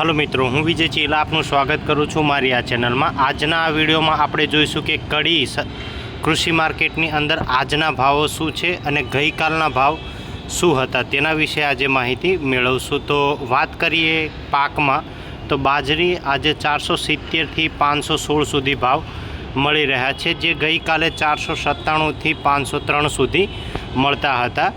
Hello મિત્રો, હું વિજય ચીલા આપનું સ્વાગત કરું છું મારી આ ચેનલમાં. આજના આ વિડીયોમાં આપણે જોઈશું કે કડી કૃષિ માર્કેટની અંદર આજના ભાવો શું છે અને ગઈકાલના ભાવ શું હતા તેના વિશે આજે માહિતી મેળવશું. તો વાત કરીએ પાકમાં, તો બાજરી આજે ચારસો સિત્તેરથી પાંચસો સોળ સુધી ભાવ મળી રહ્યા છે, જે ગઈકાલે ચારસો સત્તાણુંથી પાંચસો ત્રણ સુધી મળતા હતા.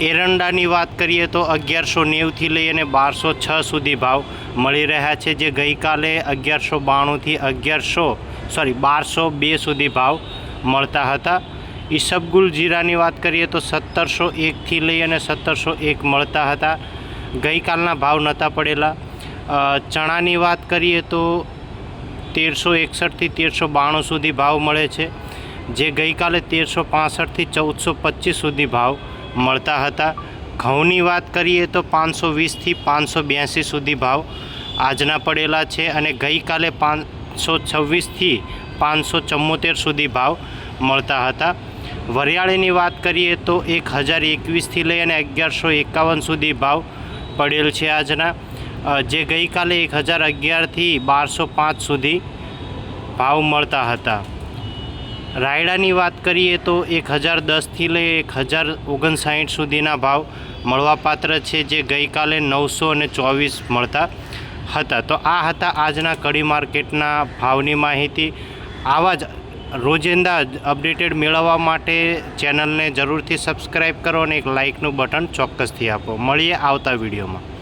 એરંડાની વાત કરીએ તો અગિયારસો નેવથી લઈ અને બારસો છ સુધી ભાવ મળી રહ્યા છે, જે ગઈકાલે અગિયારસો બાણુંથી અગિયારસો સોરી બારસો બે સુધી ભાવ મળતા હતા. ઈસબગુલ જીરાની વાત કરીએ તો સત્તરસો એકથી લઈ અને સત્તરસો એક મળતા હતા. ગઈકાલના ભાવ નહોતા પડેલા. ચણાની વાત કરીએ તો તેરસો એકસઠથી તેરસો બાણું સુધી ભાવ મળે છે, જે ગઈકાલે તેરસો પાસઠથી ચૌદસો પચીસ સુધી ભાવ મળતા હતા. ઘઉંની વાત કરીએ તો પાંચસો વીસથી પાંચસો બ્યાસી સુધી ભાવ આજના પડેલા છે અને ગઈકાલે પાંચસો છવ્વીસથી પાંચસો ચુમ્મોતેર સુધી ભાવ મળતા હતા. વરિયાળીની વાત કરીએ તો એક હજાર એકવીસથી લઈ અને અગિયારસો એકાવન સુધી ભાવ પડેલ છે આજના. જે ગઈકાલે એક હજાર અગિયારથી બારસો પાંચ સુધી ભાવ મળતા હતા. રાયડાની વાત કરીએ તો એક હજાર દસથી લઈ એક હજાર ઓગણસાઠ સુધીના ભાવ મળવાપાત્ર છે જે ગઈકાલે નવસો અને ચોવીસ મળતા હતા. તો આ હતા આજના કડી માર્કેટના ભાવની માહિતી. આવા જ રોજિંદા અપડેટેડ મેળવવા માટે ચેનલને જરૂરથી સબસ્ક્રાઈબ કરો અને એક લાઇકનું બટન ચોક્કસથી આપો. મળીએ આવતા વિડીયોમાં.